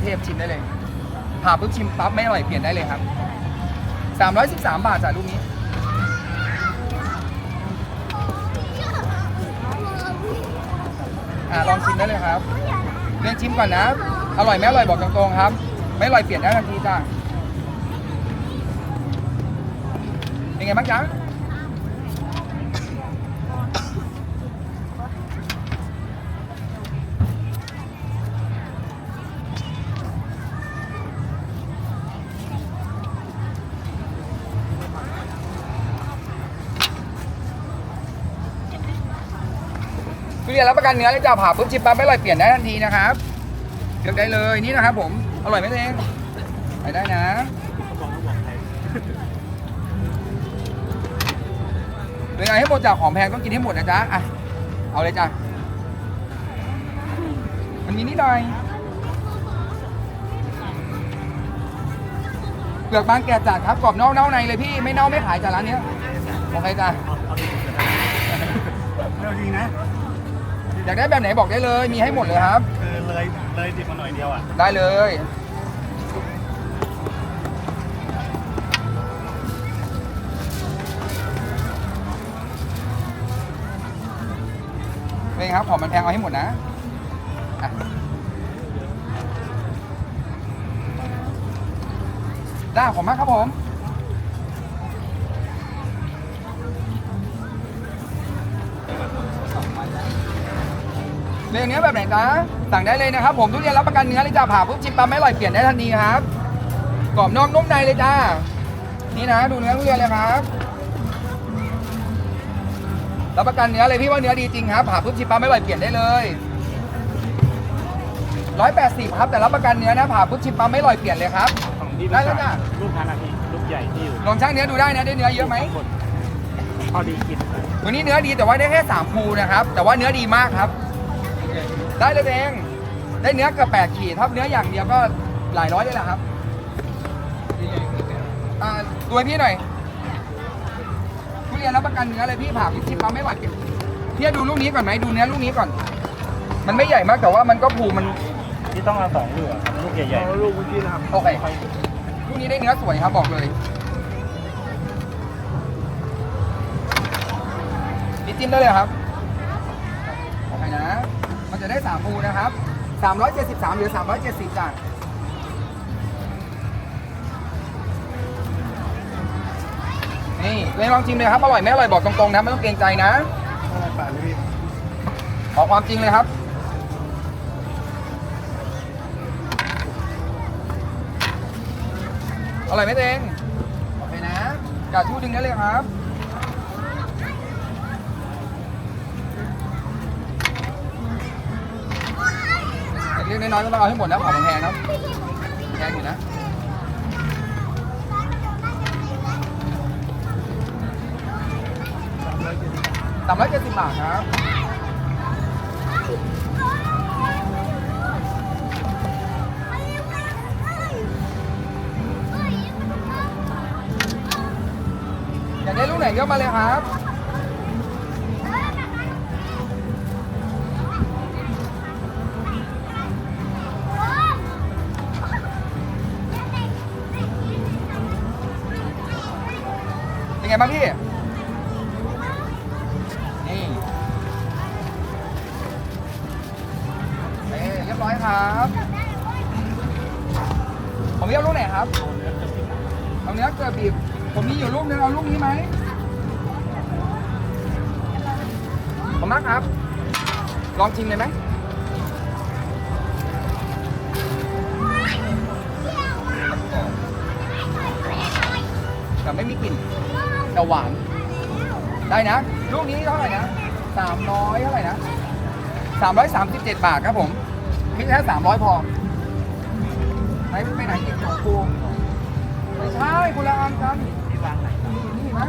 เทพชิมได้เลยผ่าปุ๊บชิมปั๊บไม่อร่อยเปลี่ยนได้เลยครับ 313 บาทจ้ะลูกนี้ อะลองชิมได้เลยครับเรียนชิมก่อนนะ อร่อยไม่อร่อยบอกตรงๆครับ ไม่อร่อยเปลี่ยนได้ทันทีจ้ะเป็นไงบ้างจ๊ะ ทุเรียนรับประกันเนื้อเลยจ้าผ่าปุ๊บชิมปั๊บไม่อร่อยเปลี่ยนได้ทันทีนะครับเลือกได้เลยนี่นะครับผมอร่อยไหมเองไปได้นะเป็นไงให้หมดจากของแพงต้องกินให้หมดนะจ๊ะอะเอาเลยจ้ะมันมีนิดหน่อยเปลือกบางแก่จัดครับกรอบนอกเน่าในเลยพี่ไม่เน่าไม่ขายจากร้านเนี้ยโอเคจ้ะเร็วจริงนะ อยากได้แบบไหนบอกได้เลย มีให้หมดเลยครับ คือเลยเลยดิบมาหน่อยเดียวอะได้เลย เป็นไงครับ ของมันแพงเอาให้หมดนะอะได้ขอบคุณมากครับผม เรื่องเนื้อแบบไหนจ๊ะสั่งได้เลยนะครับ ผมทุเรียนรับประกันเนื้อเลยจ้าผ่าปุ๊บชิมปั๊บไม่อร่อยเปลี่ยนได้ทันทีครับกรอบนอกนุ่มในเลยจ้านี่นะ ดูเนื้อทุเรียนเลยครับรับประกันเนื้อเลยพี่ว่าเนื้อดีจริงครับผ่าปุ๊บชิมปั๊บไม่อร่อยเปลี่ยนได้เลยร้อยแปดสิบครับแต่รับประกันเนื้อนะผ่าปุ๊บชิมปั๊บไม่อร่อยเปลี่ยนเลยครับของที่ได้แล้วจ้ะลูกทานอาทิลูกใหญ่ที่อยู่ลองช่างเนื้อดูได้นะได้เนื้อเยอะไหมพอดีกินวันนี้เนื้อดีแต่ว่าได้แค่สามภูนะครับ แต่ว่าเนื้อดีมากครับ ได้เลยเองได้เนื้อเกือบแปดขีดถ้าเนื้ออย่างเดียวก็หลายร้อยเลยแหละครับอ่าตัวให้พี่หน่อยทุเรียนรับประกันเนื้อเลยพี่ผ่าพี่ชิมมาไม่หวานเก็บพี่ดูลูกนี้ก่อนไหมดูเนื้อลูกนี้ก่อน มันไม่ใหญ่มากแต่ว่ามันก็ภูมันที่ต้องเอาสองลูกอะครับลูกใหญ่ๆลูกเมื่อกี้นะครับโอเคลูกนี้ได้เนื้อสวยครับบอกเลยนี่จิ้มได้เลยครับโอเคนะมัน จะได้สามภูนะครับ 373หรือ 370จ้ะนี่เลยลองชิมเลยครับ อร่อยไหมอร่อยบอกตรงๆนะไม่ต้องเกรงใจนะขอความจริงเลยครับอร่อยไหมตัวเองโอเคนะกาชูดึงได้เลยครับ ล็กๆน้อยๆก็ต้องเอาให้หมดนะของมันแพงครับแพงอยู่นะสามร้อยเจ็ดสิบบาทครับอยากได้ลูกไหนยก็มาเลยครับ ไงบ้างพี่ นี่เอ้เรียบร้อยครับผมเรียกลูกไหนครับเอาเนื้อเกลือบีบผมมีอยู่ลูกนึงเอาลูกนี้ไหมขอบคุณมากครับ ลองชิมเลยไหมแต่ไม่มีกลิ่น แต่หวาน ได้นะ ลูกนี้เท่าไหร่นะสามร้อยเท่าไหร่นะสามร้อยสามสิบเจ็ดบาทครับผมคิดแค่สามร้อยพอไหนไปไหนกินของกูไม่ใช่คุณละอันกันมีวางไหนนี่นี่นะ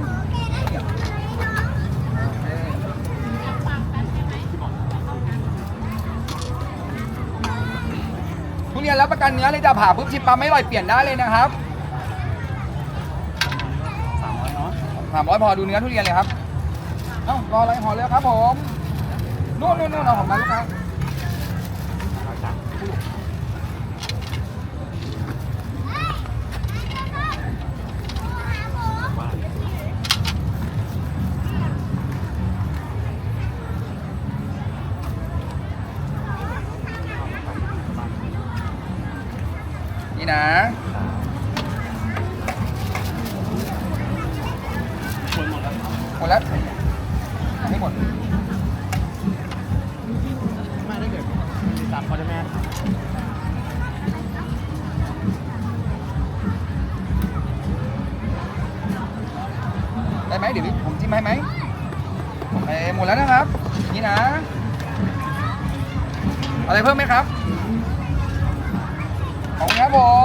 ทุเรียนรับประกันเนื้อเลยจะผ่าปุ๊บชิมปั๊มไม่อร่อยเปลี่ยนได้เลยนะครับ สามร้อยพอดูเนื้อทุเรียนเลยครับ เอ้ารออะไรห่อเลยครับผมนู่นนู่นนู่นเอาของมาลูกค้านี่นะ แล้วหมดแล้วอันนี้หมดไม่ได้เกิดติดตามเขาได้ไหมได้ไหมเดี๋ยวผมจิ้มให้ไหมโอเคหมดแล้วนะครับ นี่นะ อะไรเพิ่มไหมครับ ขอบคุณครับผม